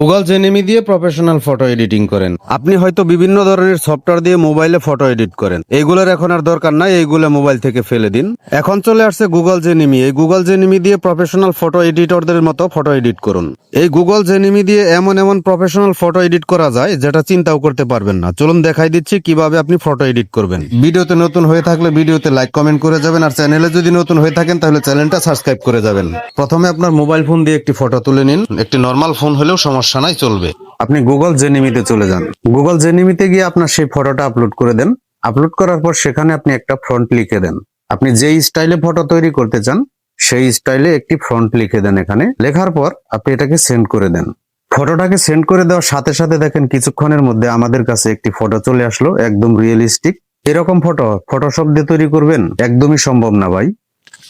Google জেনেমি দিয়ে professional photo editing করেন। আপনি হয়তো বিভিন্ন ধরনের সফটওয়্যার দিয়ে মোবাইলে ফটো এডিট করেন। এইগুলোর এখন আর দরকার নাই, এইগুলো মোবাইল থেকে ফেলে দিন। এখন চলে আসছে গুগল জেনিমি এই গুগল জেনিমি দিয়ে প্রফেশনাল ফটো এডিটরদের মতো ফটো এডিট করুন। এই গুগল জেনিমি দিয়ে এমন এমন প্রফেশনাল ফটো এডিট করা যায়, যেটা চিন্তাও করতে পারবেন না। চলুন দেখাই দিচ্ছি কীভাবে আপনি ফটো এডিট করবেন। ভিডিওতে নতুন হয়ে থাকলে ভিডিওতে লাইক কমেন্ট করে যাবেন, আর চ্যানেলে যদি নতুন হয়ে থাকেন, তাহলে চ্যানেলটা সাবস্ক্রাইব করে যাবেন। প্রথমে আপনার মোবাইল ফোন দিয়ে একটি ফটো তুলে নিন। একটি নর্মাল ফোন হলেও সমস্যা নাই চলবে। আপনি গুগল জেনিমিতে চলে যান। গুগল জেনিমিতে গিয়ে আপনার সেই ফটোটা আপলোড করে দেন। আপলোড করার পর সেখানে আপনি একটা ফ্রন্ট লিখে দেন। আপনি যেই স্টাইলে ফটো তৈরি করতে চান সেই স্টাইলে একটি ফ্রন্ট লিখে দেন এখানে। লেখার পর আপনি এটাকে সেন্ড করে দেন। ফটোটাকে সেন্ড করে দেওয়ার সাথে সাথে দেখেন কিছুক্ষণের মধ্যে আমাদের কাছে একটি ফটো চলে আসলো একদম রিয়েলিস্টিক এরকম ফটো ফটোশপ দিয়ে তৈরি করবেন? একদমই সম্ভব না ভাই।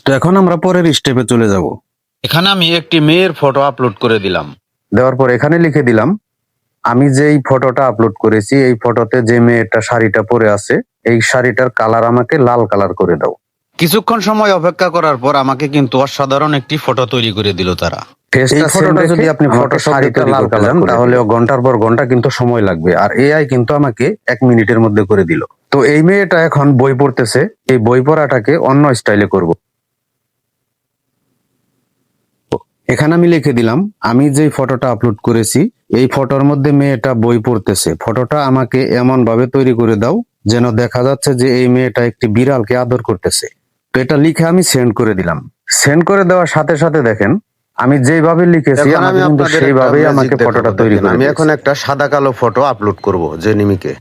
তো এখন আমরা পরের স্টেপে চলে যাব। এখানে আমি একটি মেয়ের ফটো আপলোড করে দিলাম। দেওয়ার পর এখানে লিখে দিলাম আমি যেই ফটোটা আপলোড করেছি এই ফটোতে যে মেয়েটা শাড়িটা পরে আছে এই শাড়িটার কালার আমাকে লাল কালার করে দাও। কিছুক্ষণ সময় অপেক্ষা করার পর আমাকে কিন্তু অসাধারণ একটি ফটো তৈরি করে দিল তারা। যদি আপনি ফটো শাড়িটা লাল কালার তাহলে ঘণ্টার পর ঘণ্টা কিন্তু সময় লাগবে আর এআই কিন্তু আমাকে এক মিনিটের মধ্যে করে দিল। তো এই মেয়েটা এখন বই পড়তেছে এই বই পড়াটাকে অন্য স্টাইলে করব। এখানে আমি লিখে দিলাম আমি যে ফটোটা আপলোড করেছি এই ফটোর মধ্যে মেয়েটা বই পড়তেছে। ফটোটা আমাকে এমন ভাবে তৈরি করে দাও যেন দেখা যাচ্ছে যে এই মেয়েটা একটি বিড়ালকে আদর করতেছে। তো এটা লিখে আমি সেন্ড করে দিলাম। সেন্ড করে দেওয়ার সাথে সাথে দেখেন আমি যেভাবে লিখেছি আমি আমাকে সেইভাবেই আমাকে ফটোটা তৈরি আমি এখন একটা সাদা কালো ফটো আপলোড করব জেনিমিকে।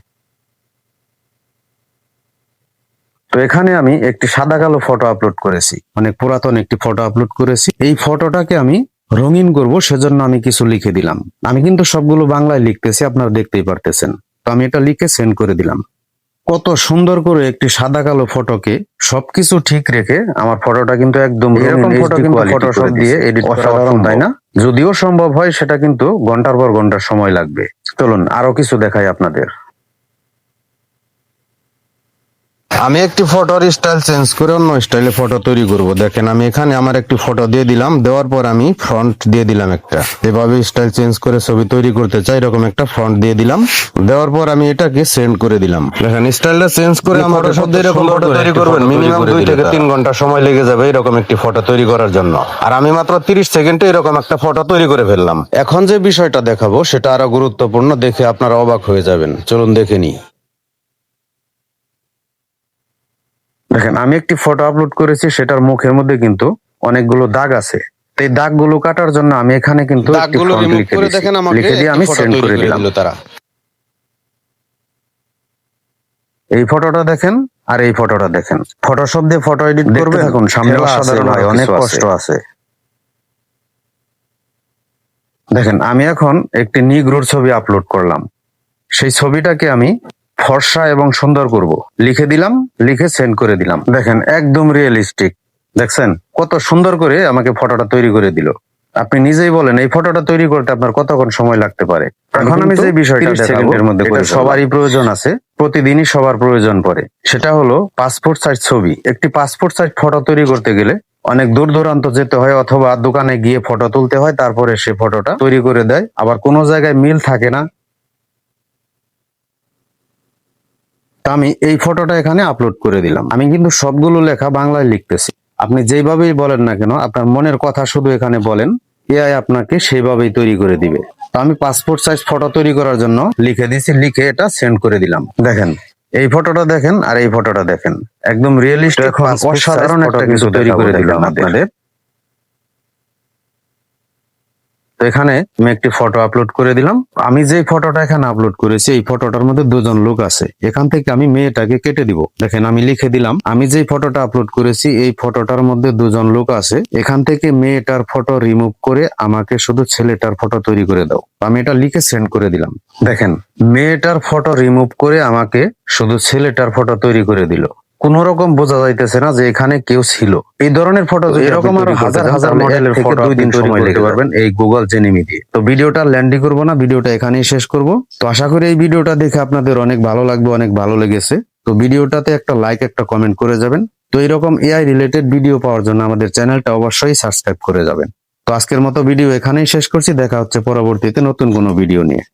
তো এখানে আমি একটি সাদা কালো ফটো আপলোড করেছি অনেক পুরাতন একটি ফটো আপলোড করেছি। এই ফটোটাকে আমি রঙিন করব সেজন্য আমি কিছু লিখে দিলাম। আমি কিন্তু সবগুলো বাংলায় লিখতেছি আপনারা দেখতেই পারতেছেন। তো আমি এটা লিখে সেন্ড করে দিলাম। কত সুন্দর করে একটি সাদা কালো ফটোকে সবকিছু ঠিক রেখে আমার ফটোটা কিন্তু একদম এরকম ফটো কিন্তু ফটোশপ দিয়ে এডিট করা তাই না? যদিও সম্ভব হয় সেটা কিন্তু ঘণ্টার পর ঘণ্টার সময় লাগবে। চলুন আরও কিছু দেখাই আপনাদের। আমি একটি ফটোর স্টাইল চেঞ্জ করে অন্য স্টাইলে ফটো তৈরি করব। দেখেন আমি এখানে আমার একটি ফটো দিয়ে দিলাম। দেওয়ার পর আমি ফ্রন্ট দিয়ে দিলাম একটা। এভাবে স্টাইল চেঞ্জ করে ছবি তৈরি করতে চাই এরকম একটা ফ্রন্ট দিয়ে দিলাম। দেওয়ার পর আমি এটাকে সেন্ড করে দিলাম। দেখেন স্টাইলটা চেঞ্জ করে আমার সব এরকম ফটো তৈরি করবেন। মিনিমাম দুই থেকে তিন ঘণ্টা সময় লেগে যাবে এরকম একটি ফটো তৈরি করার জন্য। আর আমি মাত্র তিরিশ সেকেন্ডে এরকম একটা ফটো তৈরি করে ফেললাম। এখন যে বিষয়টা দেখাবো সেটা আরও গুরুত্বপূর্ণ দেখে আপনারা অবাক হয়ে যাবেন। চলুন দেখে নিই। দেখেন আমি একটি ফটো আপলোড করেছি সেটার মুখের মধ্যে কিন্তু অনেকগুলো দাগ আছে। এই দাগগুলো কাটার জন্য আমি এখানে কিন্তু দাগগুলো রিমুভ লিখে করে দেখেন আমাকে লিখে দিয়ে আমি সেন্ড করে দিলাম। তারা। এই ফটোটা দেখেন আর এই ফটোটা দেখেন। ফটোশপ দিয়ে ফটো এডিট করবে এখন সামনে অসাধারণ আরও অনেক কষ্ট আছে। দেখেন আমি এখন একটি নিগ্রোর ছবি আপলোড করলাম। সেই ছবিটাকে আমি ফর্সা এবং সুন্দর করব। লিখে দিলাম লিখে সেন্ড করে দিলাম। দেখেন একদম রিয়েলিস্টিক দেখছেন? কত সুন্দর করে আমাকে ফটোটা তৈরি করে দিল। আপনি নিজেই বলেন এই ফটোটা তৈরি করতে আপনার কতক্ষণ সময় লাগতে পারে? এখন আমি যে বিষয়টা সেকেন্ডের মধ্যে সবারই প্রয়োজন আছে প্রতিদিনই সবার প্রয়োজন পড়ে। সেটা হলো পাসপোর্ট সাইজ ছবি। একটি পাসপোর্ট সাইজ ফটো তৈরি করতে গেলে অনেক দূর দূরান্ত যেতে হয় অথবা দোকানে গিয়ে ফটো তুলতে হয় তারপরে সে ফটোটা তৈরি করে দেয়। আবার কোনো জায়গায় মিল থাকে না তা আমি এই ফটোটা এখানে আপলোড করে দিলাম। আমি কিন্তু সবগুলো লেখা বাংলায় লিখতেছি। আপনি যেভাবেই বলেন না কেন আপনার মনের কথা শুধু এখানে বলেন এআই আপনাকে সেইভাবেই তৈরি করে দিবে। তো আমি পাসপোর্ট সাইজ ফটো তৈরি করার জন্য লিখে দিয়েছি লিখে এটা সেন্ড করে দিলাম। দেখেন এই ফটোটা দেখেন আর এই ফটোটা দেখেন। একদম রিয়েলিস্ট অসাধারণ একটা কিছু তৈরি করে দিলাম আপনাদের। তো এখানে আমি একটি ফটো আপলোড করে দিলাম। আমি যে ফটোটা এখানে আপলোড করেছি, এই ফটোটার মধ্যে দুজন লোক আছে। এখান থেকে আমি মেয়েটাকে কেটে দিব। দেখেন, আমি লিখে দিলাম, আমি যে ফটোটা আপলোড করেছি, এই ফটোটার মধ্যে দুজন লোক আছে। এখান থেকে মেয়েটার ফটো রিমুভ করে আমাকে শুধু ছেলেটার ফটো তৈরি করে দাও। আমি এটা লিখে সেন্ড করে দিলাম। দেখেন, মেয়েটার ফটো রিমুভ করে আমাকে শুধু ছেলেটার ফটো তৈরি করে দিল। কোন রকম বোঝা যাইতেছে না যে এখানে কেউ ছিল। এই ধরনের ফটো এরকম আরও হাজার হাজার মডেলের ফটো দুই দিন সময় লেগে পারবেন এই গুগল জেনিমি দিয়ে। তো ভিডিওটা ল্যান্ডি করব না ভিডিওটা এখানেই শেষ করব। তো আশা করি এই ভিডিওটা দেখে আপনাদের অনেক ভালো লাগবে অনেক ভালো লেগেছে। তো ভিডিওটাতে একটা লাইক একটা কমেন্ট করে যাবেন। তো এরকম এআই রিলেটেড ভিডিও পাওয়ার জন্য আমাদের চ্যানেলটা অবশ্যই সাবস্ক্রাইব করে যাবেন। তো আজকের মতো ভিডিও এখানেই শেষ করছি। দেখা হচ্ছে পরবর্তীতে নতুন কোনো ভিডিও নিয়ে।